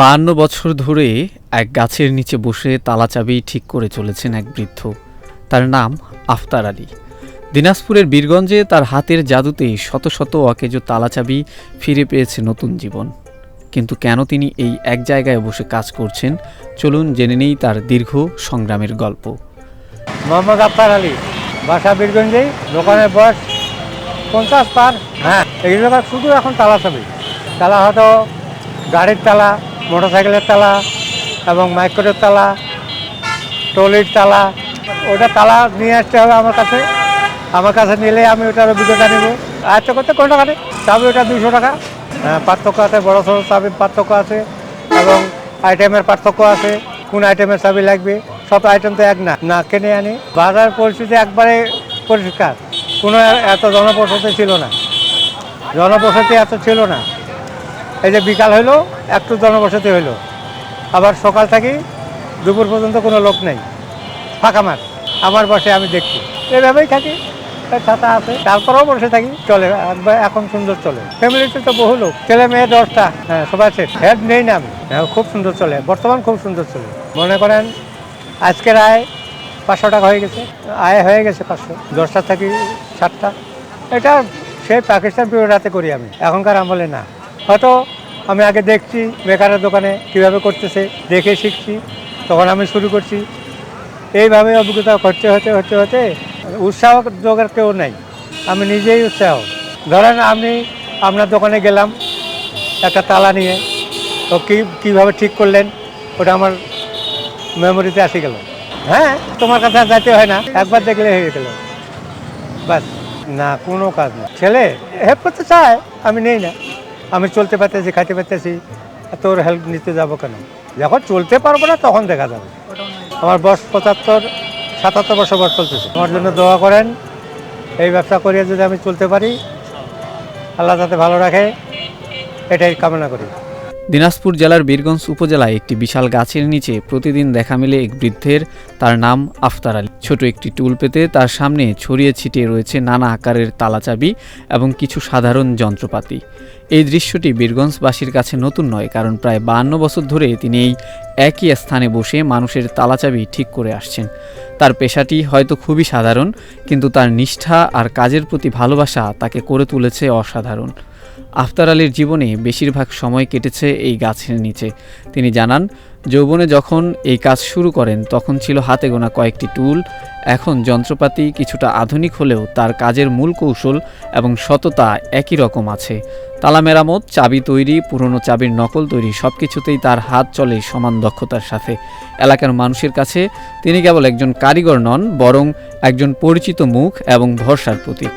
বাহান্ন বছর ধরে এক গাছের নিচে বসে তালাচাবি ঠিক করে চলেছেন এক বৃদ্ধ। তার নাম আফতার আলী। দিনাজপুরের বীরগঞ্জে তার হাতের জাদুতেই শত শত অকেজো তালাচাবি ফিরে পেয়েছে নতুন জীবন। কিন্তু কেন তিনি এই এক জায়গায় বসে কাজ করছেন? চলুন জেনে নেই তার দীর্ঘ সংগ্রামের গল্প। মোহাম্মদ আফতার আলী বাসা বীরগঞ্জেই দোকানের বয়স পঞ্চাশ পার। হ্যাঁ। এই শুধু এখন তালা চাবি তালা হয়তো গাড়ির তালা মোটরসাইকেলের তালা এবং মাইক্রোর তালা টলির তালা, ওটা তালা নিয়ে আসতে হবে আমার কাছে। আমার কাছে নিলে আমি ওটার অভিজ্ঞতা নেব। আয়ত্ত করতে কোনো টাকা? নেই চাবি ওটা দুশো টাকা। হ্যাঁ পার্থক্য আছে, বড় সড়ো চাবির পার্থক্য আছে এবং আইটেমের পার্থক্য আছে, কোন আইটেমের চাবি লাগবে, সব আইটেম তো এক না। না কিনে আনি। বাজার পরিস্থিতি একবারে পরিষ্কার। কোনো এত জনবসতি ছিল না। জনবসতি এত ছিল না। এই যে বিকাল হইল একটু জনবসতি হইল। আবার সকাল থেকে দুপুর পর্যন্ত কোনো লোক নেই। ফাঁকা মাঠ। আমার বসে আমি দেখছি এভাবেই থাকি। ছাতা আছে। তারপরেও বসে থাকি। চলে। এখন সুন্দর চলে। ফ্যামিলিতে তো বহু লোক। ছেলে মেয়ে দশটা। হ্যাঁ সবাই আছে। হেড নেই না আমি। হ্যাঁ খুব সুন্দর চলে। বর্তমান খুব সুন্দর চলে। মনে করেন, আজকের আয় পাঁচশো টাকা হয়ে গেছে। আয় হয়ে গেছে পাঁচশো। দশটা থাকি সাতটা। এটা সেই পাকিস্তান পিরিয়ডাতে করি আমি। এখনকার আমলে না। হয়তো আমি আগে দেখছি বেকারের দোকানে কীভাবে করতেছে, দেখে শিখছি, তখন আমি শুরু করছি। এইভাবে অভিজ্ঞতা করতে হতে হতে হতে উৎসাহ যোগের কেউ নেই। আমি নিজেই উৎসাহ। ধরেন আমি আপনার দোকানে গেলাম একটা তালা নিয়ে, তো কী, কীভাবে ঠিক করলেন? ওটা আমার মেমোরিতে আসে গেল। হ্যাঁ তোমার কাছে যাইতে হয় না। একবার দেখলে হয়ে গেল। বাস। না, কোনো কাজ না। ছেলে, হেল্প করতে চায়, আমি নেই না। আমি চলতে পারতেছি, খাইতে পারতেছি, তোর হেল্প নিতে যাব কেন? যখন চলতে পারব না, তখন দেখা যাবে। আমার বয়স পঁচাত্তর, সাতাত্তর বছর বয়স চলতেছে। আমার জন্য দোয়া করেন, এই ব্যবসা করিয়ে যদি আমি চলতে পারি, আল্লাহ যাতে ভালো রাখে, এটাই কামনা করি। দিনাজপুর জেলার বীরগঞ্জ উপজেলায় একটি বিশাল গাছের নিচে প্রতিদিন দেখা মেলে এক বৃদ্ধের, তার নাম আফতার আলী। ছোট একটি টুল পেতে তার সামনে ছড়িয়ে ছিটিয়ে রয়েছে নানা আকারের তালাচাবি এবং কিছু সাধারণ যন্ত্রপাতি। এই দৃশ্যটি বীরগঞ্জবাসীর কাছে নতুন নয়, কারণ প্রায় বাহান্ন বছর ধরে তিনি এই একই স্থানে বসে মানুষের তালাচাবি ঠিক করে আসছেন। তার পেশাটি হয়তো খুবই সাধারণ, কিন্তু তার নিষ্ঠা আর কাজের প্রতি ভালোবাসা তাকে করে তুলেছে অসাধারণ। আফতার আলীর জীবনে বেশিরভাগ সময় কেটেছে এই গাছের নিচে। তিনি জানান, যৌবনে যখন এই কাজ শুরু করেন, তখন ছিল হাতে গোনা কয়েকটি টুল। এখন যন্ত্রপাতি কিছুটা আধুনিক হলেও তার কাজের মূল কৌশল এবং সততা একই রকম আছে। তালা মেরামত, চাবি তৈরি, পুরনো চাবির নকল তৈরি সব কিছুতেই তার হাত চলে সমান দক্ষতার সাথে। এলাকার মানুষের কাছে তিনি কেবল একজন কারিগর নন, বরং একজন পরিচিত মুখ এবং ভরসার প্রতীক।